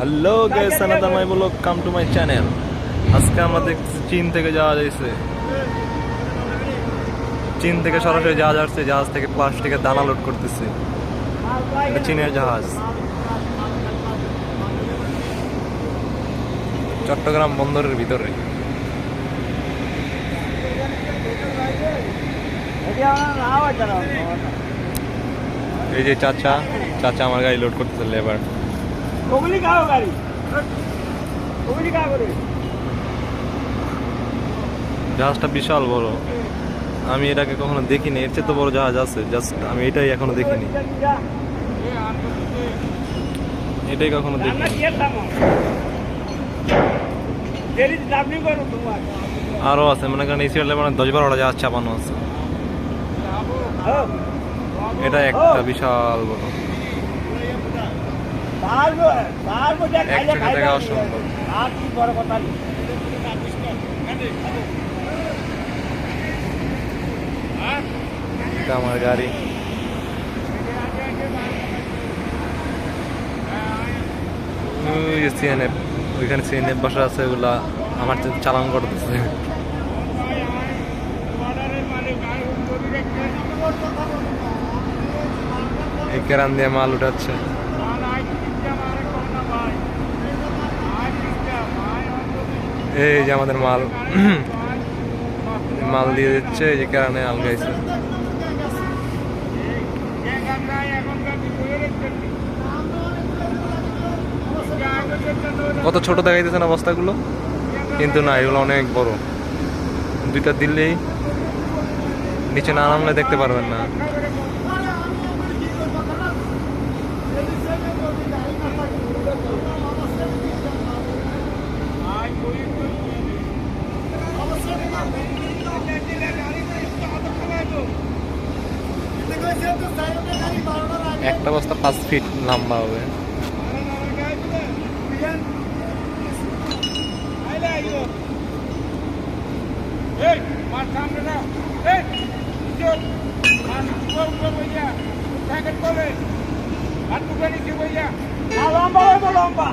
Hello guys my blog come to my channel আজকে আমাদের চীন থেকে যাওয়া যাইছে চীন থেকে সরাসরি জাহাজ আসছে, জাহাজ থেকে প্লাস্টিকের দানা লোড করতেছে। চীনের জাহাজ। চট্টগ্রাম বন্দরের ভিতরে। এই যে চাচা চাচা আমার গাড়ি লোড করতেছে লেবার ওগুলি গাড়ি। ওগুলি কার করে। জাহাজটা বিশাল বড়। আমি এটাকে কখনো দেখিনি এর চেয়ে তো বড় জাহাজ আছে জাস্ট আমি এটাই এখনও দেখিনি। এটাই কখনো দেখিনি। কি থামো। দেরি দাবনি করো তোমার। আরও আছে মনে করেন এই সিরিয়ালে মানে দশ বারোটা জাহাজ চাপানো আছে। এটা একটা বিশাল বড়। এক চোখে দেখা অসম্ভব। আর কি বড় কথা আমার গাড়ি। সিএনএফ ওইখানে সিএনএফ বাসা আছে ওগুলা আমার চালান করতেছে। এই কেরান দিয়ে মাল উঠাচ্ছে। এই যে আমাদের মাল। মাল দিয়ে দিচ্ছে, এই যে কেরানে আলগাইছে কত ছোট দেখাইতেছে না বস্তাগুলো কিন্তু না, এগুলো অনেক বড়। দুইটা দিলেই নিচে না নামলে দেখতে পারবেন না। একটা বস্তা পাঁচ ফিট লম্বা হবে লম্বা লম্বা লম্বা